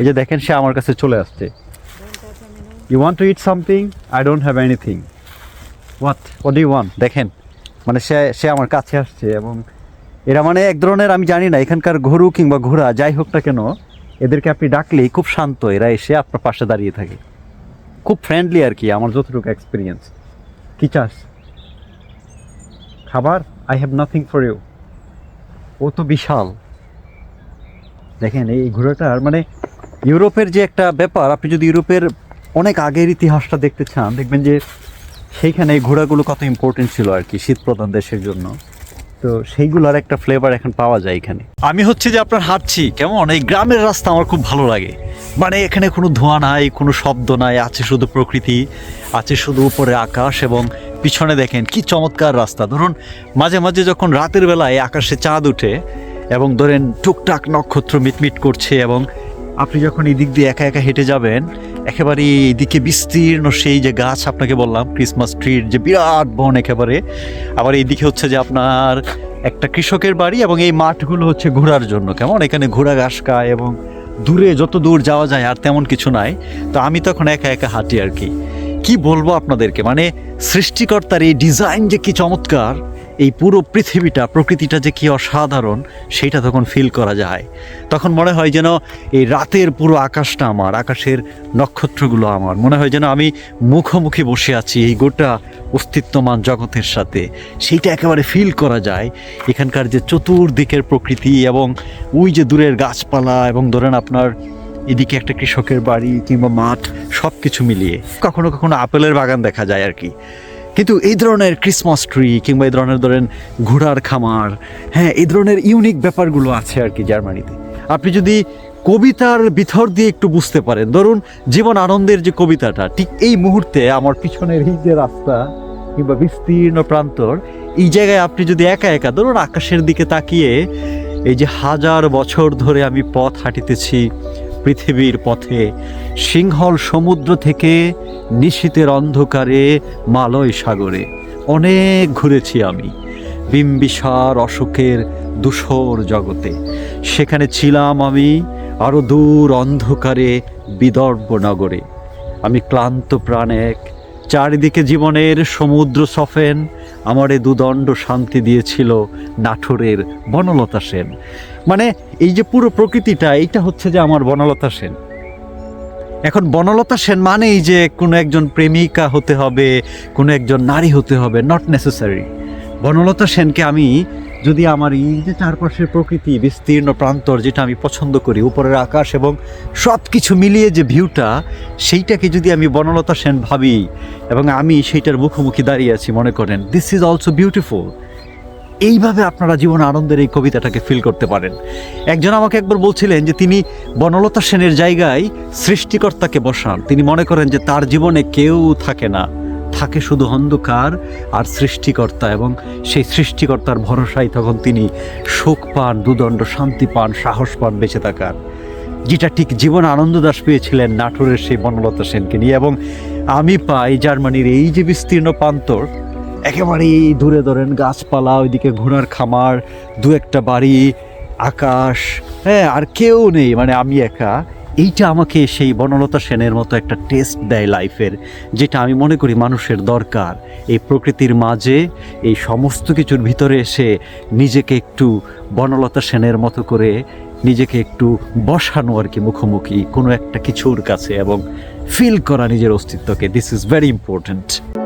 এই যে দেখেন, সে আমার কাছে চলে আসছে। You want to eat something I don't have anything what what you want দেখেন মানে সে সে আমার কাছে আসছে এবং এরা মানে এক ধরনের, আমি জানি না, এখানকার গরু কিংবা ঘোড়া, যাই হোক না কেন, এদেরকে আপনি ডাকলেই খুব শান্ত, এরা এসে আপনার পাশে দাঁড়িয়ে থাকে। খুব ফ্রেন্ডলি আর কি, আমার যতটুকু এক্সপিরিয়েন্স কি চাস? খাবার? I have nothing for you ও তো বিশাল। দেখেন, এই ঘোড়াটার মানে ইউরোপের যে একটা ব্যাপার, আপনি যদি ইউরোপের অনেক আগের ইতিহাসটা দেখতে চান, দেখবেন যে সেইখানে এই ঘোড়াগুলো কত ইম্পর্টেন্ট ছিল আর কি শীত প্রধান দেশের জন্য। তো সেইগুলোর একটা ফ্লেভার এখন পাওয়া যায় এখানে। আমি হচ্ছে যে আপনার হাঁটছি, কেমন? এই গ্রামের রাস্তা আমার খুব ভালো লাগে। মানে এখানে কোনো ধোঁয়া নাই, কোনো শব্দ নাই, আছে শুধু প্রকৃতি, আছে শুধু উপরে আকাশ এবং পিছনে দেখেন কি চমৎকার রাস্তা। ধরুন, মাঝে মাঝে যখন রাতের বেলায় আকাশে চাঁদ উঠে এবং ধরেন টুকটাক নক্ষত্র মিটমিট করছে এবং আপনি যখন এই দিক দিয়ে একা একা হেঁটে যাবেন, একেবারে এইদিকে বিস্তীর্ণ সেই যে গাছ আপনাকে বললাম ক্রিসমাস ট্রির যে বিরাট বন একেবারে, আবার এইদিকে হচ্ছে যে আপনার একটা কৃষকের বাড়ি এবং এই মাঠগুলো হচ্ছে ঘোরার জন্য। কেমন? এখানে ঘোড়া ঘাস খায় এবং দূরে যত দূর যাওয়া যায় আর তেমন কিছু নাই। তো আমি তখন একা একা হাঁটি আর কি। কি বলব আপনাদেরকে? মানে সৃষ্টিকর্তার এই ডিজাইন যে কি চমৎকার! এই পুরো পৃথিবীটা, প্রকৃতিটা যে কি অসাধারণ, সেটা তখন ফিল করা যায়। তখন মনে হয় যেন এই রাতের পুরো আকাশটা আমার, আকাশের নক্ষত্রগুলো আমার। মনে হয় যেন আমি মুখোমুখি বসে আছি এই গোটা অস্তিত্বমান জগতের সাথে। সেইটা একেবারে ফিল করা যায়। এখানকার যে চতুর্দিকের প্রকৃতি এবং ওই যে দূরের গাছপালা এবং ধরেন আপনার এদিকে একটা কৃষকের বাড়ি কিংবা মাঠ সব কিছু মিলিয়ে। কখনো কখনো আপেলের বাগান দেখা যায় আর কি। কিন্তু এই ধরনের ক্রিসমাস ট্রি কিংবা এই ধরনের ধরেন ঘোড়ার খামার হ্যাঁ এই ধরনের ইউনিক ব্যাপারগুলো আছে আর কি জার্মানিতে। আপনি যদি কবিতার ভিতর দিয়ে একটু বুঝতে পারেন, ধরুন জীবন আনন্দের যে কবিতাটা, ঠিক এই মুহূর্তে আমার পিছনের এই যে রাস্তা কিংবা বিস্তীর্ণ প্রান্তর, এই জায়গায় আপনি যদি একা একা, ধরুন আকাশের দিকে তাকিয়ে এই যে হাজার বছর ধরে আমি পথ হাঁটিতেছি পৃথিবীর পথে সিংহল সমুদ্র থেকে নিশীতের অন্ধকারে মালয় সাগরে। অনেক ঘুরেছি আমি বিম্বিসার অশোকের দুশোর জগতে। সেখানে ছিলাম আমি আরও দূর অন্ধকারে বিদর্ভ নগরে। আমি ক্লান্ত প্রাণ এক চারিদিকে জীবনের সমুদ্র সফেন আমারে দুদণ্ড শান্তি দিয়েছিল নাঠোরের বনলতা সেন। মানে এই যে পুরো প্রকৃতিটা, এইটা হচ্ছে যে আমার বনলতা সেন। এখন বনলতা সেন মানেই যে কোনো একজন প্রেমিকা হতে হবে, কোনো একজন নারী হতে হবে নট নেসেসারি বনলতা সেনকে আমি যদি আমার এই যে চারপাশের প্রকৃতি, বিস্তীর্ণ প্রান্তর যেটা আমি পছন্দ করি, উপরের আকাশ এবং সব কিছু মিলিয়ে যে ভিউটা, সেইটাকে যদি আমি বনলতা সেন ভাবি এবং আমি সেইটার মুখোমুখি দাঁড়িয়ে আছি, মনে করেন দিস ইজ অলসো বিউটিফুল এইভাবে আপনারা জীবন আনন্দের এই কবিতাটাকে ফিল করতে পারেন। একজন আমাকে একবার বলছিলেন যে, তিনি বনলতা সেনের জায়গায় সৃষ্টিকর্তাকে বসান। তিনি মনে করেন যে, তার জীবনে কেউ থাকে না। থাকে শুধু অন্ধকার আর সৃষ্টিকর্তা এবং সেই সৃষ্টিকর্তার ভরসায় তখন তিনি সুখ পান, দুদণ্ড শান্তি পান, সাহস পান বেঁচে থাকার। যেটা ঠিক জীবন আনন্দ দাস পেয়েছিলেন নাটোরের সেই বনলতা সেনকে নিয়ে এবং আমি পাই জার্মানির এই যে বিস্তীর্ণ প্রান্তর, একেবারেই দূরে ধরেন গাছপালা, ওইদিকে ঘোড়ার খামার, দু একটা বাড়ি, আকাশ হ্যাঁ আর কেউ নেই মানে আমি একা। এইটা আমাকে সেই বনলতা সেনের মতো একটা টেস্ট দেয় লাইফের যেটা আমি মনে করি মানুষের দরকার। এই প্রকৃতির মাঝে এই সমস্ত কিছুর ভিতরে এসে নিজেকে একটু বনলতা সেনের মতো করে নিজেকে একটু বসানো আর কি মুখোমুখি কোনো একটা কিছুর কাছে এবং ফিল করা নিজের অস্তিত্বকে। This is very important